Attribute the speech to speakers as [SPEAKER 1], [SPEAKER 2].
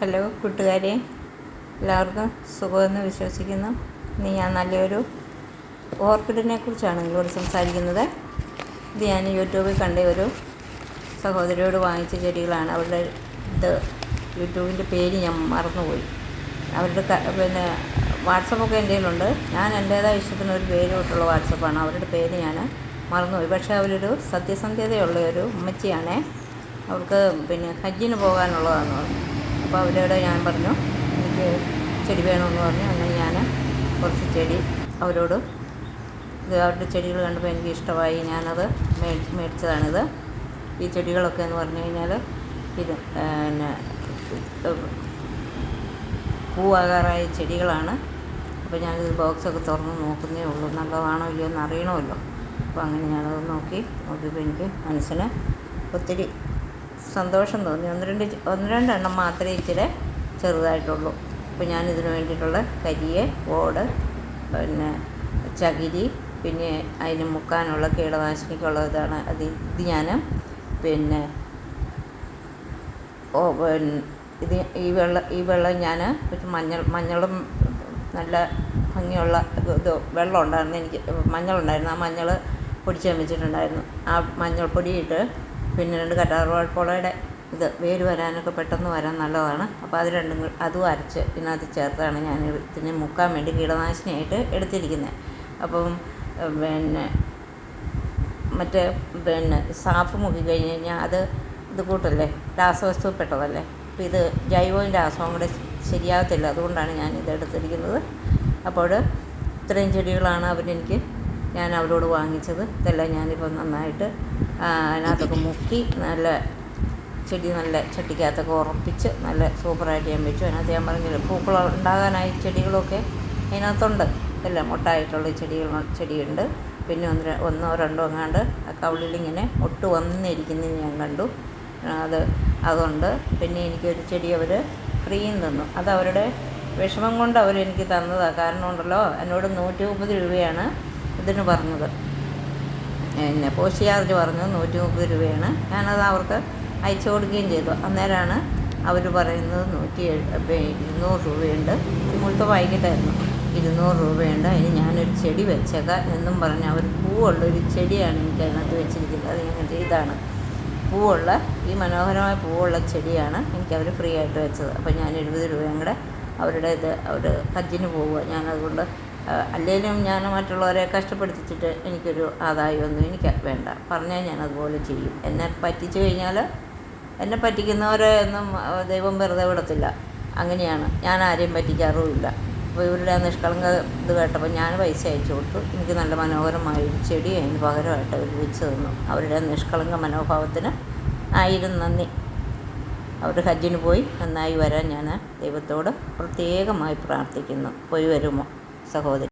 [SPEAKER 1] Hello കൂട്ടുകാരെ എല്ലാവർക്കും സുഖമെന്ന് വിശ്വസിക്കുന്നു. ഇന്ന് ഞാൻ നല്ലൊരു ഓർക്കിഡിനെ കുറിച്ചാണ് നിങ്ങളോട് സംസാരിക്കുന്നത്. ഇത് ഞാൻ യൂട്യൂബിൽ കണ്ട ഒരു സഹോദരിയോട് വാങ്ങിച്ച ചെടികളാണ്. അവരുടെ ഇത് യൂട്യൂബിന്റെ പേര് ഞാൻ മറന്നുപോയി. അവരുടെ പിന്നെ വാട്സപ്പൊക്കെ എന്റെ കയ്യിലുണ്ട്. ഞാൻ എന്റേതായ ഇഷ്ടത്തിന് ഒരു പേര് തൊട്ടുള്ള വാട്സപ്പാണ്. അവരുടെ പേര് ഞാൻ മറന്നുപോയി. പക്ഷേ അവരൊരു സത്യസന്ധതയുള്ള ഒരു ഉമ്മച്ചിയാണേ. അവർക്ക് പിന്നെ ഹജ്ജിന് പോകാനുള്ളതാണെന്ന് പറഞ്ഞു. അപ്പോൾ അവരോട് ഞാൻ പറഞ്ഞു എനിക്ക് ചെടി വേണമെന്ന് പറഞ്ഞു. അങ്ങനെ ഞാൻ കുറച്ച് ചെടി അവരോട് ഇത് അവരുടെ ചെടികൾ കണ്ടപ്പോൾ എനിക്ക് ഇഷ്ടമായി. ഞാനത് മേ മേടിച്ചതാണിത്. ഈ ചെടികളൊക്കെ എന്ന് പറഞ്ഞു കഴിഞ്ഞാൽ ഇത് പിന്നെ പൂവാകാറായ ചെടികളാണ്. അപ്പോൾ ഞാനിത് ബോക്സൊക്കെ തുറന്ന് നോക്കുന്നേ ഉള്ളൂ. നല്ലതാണോ ഇല്ലയോ എന്ന് അറിയണമല്ലോ അപ്പോൾ അങ്ങനെ ഞാനത് നോക്കി. നോക്കിയപ്പോൾ എനിക്ക് മനസ്സിന് ഒത്തിരി സന്തോഷം തോന്നി. ഒന്ന് രണ്ട് ഒന്ന് രണ്ടെണ്ണം മാത്രമേ ഇച്ചിരി ചെറുതായിട്ടുള്ളൂ. അപ്പോൾ ഞാനിതിന് വേണ്ടിയിട്ടുള്ള കരിയെ ഓട് പിന്നെ ചകിരി പിന്നെ അതിന് മുക്കാനുള്ള കീടനാശിനിക്കുള്ള ഇതാണ് അത്. ഇത് ഞാൻ പിന്നെ ഓ ഇത് ഈ വെള്ളം ഈ വെള്ളം ഞാൻ മഞ്ഞൾ മഞ്ഞളും നല്ല ഭംഗിയുള്ള ഇത് വെള്ളം ഉണ്ടായിരുന്നു എനിക്ക് മഞ്ഞളുണ്ടായിരുന്നു. ആ മഞ്ഞൾ പൊടിച്ച് വെച്ചിട്ടുണ്ടായിരുന്നു. ആ മഞ്ഞൾ ഇട്ട് പിന്നെ രണ്ട് കറ്റാർവാഴപ്പോളയുടെ ഇത് വേര് വരാനൊക്കെ പെട്ടെന്ന് വരാൻ നല്ലതാണ്. അപ്പോൾ അത് രണ്ടും അതും അരച്ച് ഇതിനകത്ത് ചേർത്താണ് ഞാൻ ഇതിനെ മുക്കാൻ വേണ്ടി കീടനാശിനിയായിട്ട് എടുത്തിരിക്കുന്നത് അപ്പം പിന്നെ മറ്റേ പിന്നെ സാഫ് മുക്കി കഴിഞ്ഞ് കഴിഞ്ഞാൽ അത് ഇത് കൂട്ടല്ലേ രാസവസ്തു പെട്ടതല്ലേ. അപ്പോൾ ഇത് ജൈവവും രാസവും കൂടെ ശരിയാകത്തില്ല അതുകൊണ്ടാണ് ഞാൻ ഇത് എടുത്തിരിക്കുന്നത്. അപ്പോൾ ഇത്രയും ചെടികളാണ് അവരെനിക്ക് ഞാൻ അവരോട് വാങ്ങിച്ചത്. ഇതെല്ലാം ഞാനിപ്പോൾ നന്നായിട്ട് അതിനകത്തൊക്കെ മുക്കി നല്ല ചെടി നല്ല ചട്ടിക്കകത്തൊക്കെ ഉറപ്പിച്ച് നല്ല സൂപ്പറായിട്ട് ഞാൻ വെച്ചു അതിനകത്ത് ഞാൻ പറഞ്ഞില്ല പൂക്കൾ ഉണ്ടാകാനായി ചെടികളൊക്കെ അതിനകത്തുണ്ട്. എല്ലാം മുട്ടായിട്ടുള്ള ചെടികൾ ചെടിയുണ്ട്. പിന്നെ ഒന്ന് ഒന്നോ രണ്ടോ എങ്ങാണ്ട് കവിളിലിങ്ങനെ ഒട്ട് വന്നിരിക്കുന്നത് ഞാൻ കണ്ടു. അത് അതുണ്ട്. പിന്നെ എനിക്കൊരു ചെടി അവർ ഫ്രീയും തന്നു അത് അവരുടെ വിഷമം കൊണ്ട് അവരെനിക്ക് തന്നതാണ് കാരണം ഉണ്ടല്ലോ എന്നോട് നൂറ്റി മുപ്പത് രൂപയാണ് ഇതിന് പറഞ്ഞത്. പിന്നെ പോസ്റ്റ് ചാർജ് പറഞ്ഞു നൂറ്റി മുപ്പത് രൂപയാണ്. ഞാനത് അവർക്ക് അയച്ചു കൊടുക്കുകയും ചെയ്തു. അന്നേരമാണ് അവർ പറയുന്നത് നൂറ്റി ഇരുന്നൂറ് രൂപയുണ്ട്. മുഴുത്ത വൈകിട്ടായിരുന്നു. ഇരുന്നൂറ് രൂപയുണ്ട്. അതിന് ഞാനൊരു ചെടി വെച്ചേക്കാം എന്നും പറഞ്ഞ് അവർ പൂവുള്ളൊരു ചെടിയാണ് എനിക്ക് അതിനകത്ത് വെച്ചിരിക്കുന്നത്. അത് ഞാൻ ഇതാണ്. പൂവുള്ള ഈ മനോഹരമായ പൂവുള്ള ചെടിയാണ് എനിക്ക് അവർ ഫ്രീ ആയിട്ട് വെച്ചത്. അപ്പോൾ ഞാൻ എഴുപത് രൂപയും കൂടെ അവരുടെ ഇത് അവർ ഹജ്ജിന് പോവുക. ഞാനതുകൊണ്ട് അല്ലെങ്കിലും ഞാൻ മറ്റുള്ളവരെ കഷ്ടപ്പെടുത്തിച്ചിട്ട് എനിക്കൊരു ആദായമൊന്നും എനിക്ക് വേണ്ട. പറഞ്ഞാൽ ഞാൻ അതുപോലെ ചെയ്യും. എന്നെ പറ്റിച്ചു കഴിഞ്ഞാൽ എന്നെ പറ്റിക്കുന്നവരെ ഒന്നും ദൈവം വെറുതെ വിടത്തില്ല. അങ്ങനെയാണ്. ഞാൻ ആരെയും പറ്റിക്കാറുമില്ല. അപ്പോൾ ഇവരുടെ നിഷ്കളങ്ക ഇത് കേട്ടപ്പോൾ ഞാൻ പൈസ അയച്ചു കൊടുത്തു. എനിക്ക് നല്ല മനോഹരമായ ഒരു ചെടി അതിന് പകരമായിട്ട് അവർ വെച്ച് തന്നു. അവരുടെ നിഷ്കളങ്ക മനോഭാവത്തിന് ആയിരം നന്ദി. അവർ ഹജ്ജിന് പോയി. നന്നായി വരാൻ ഞാൻ ദൈവത്തോട് പ്രത്യേകമായി പ്രാർത്ഥിക്കുന്നു. പോയി വരുമോ? സഹോദരി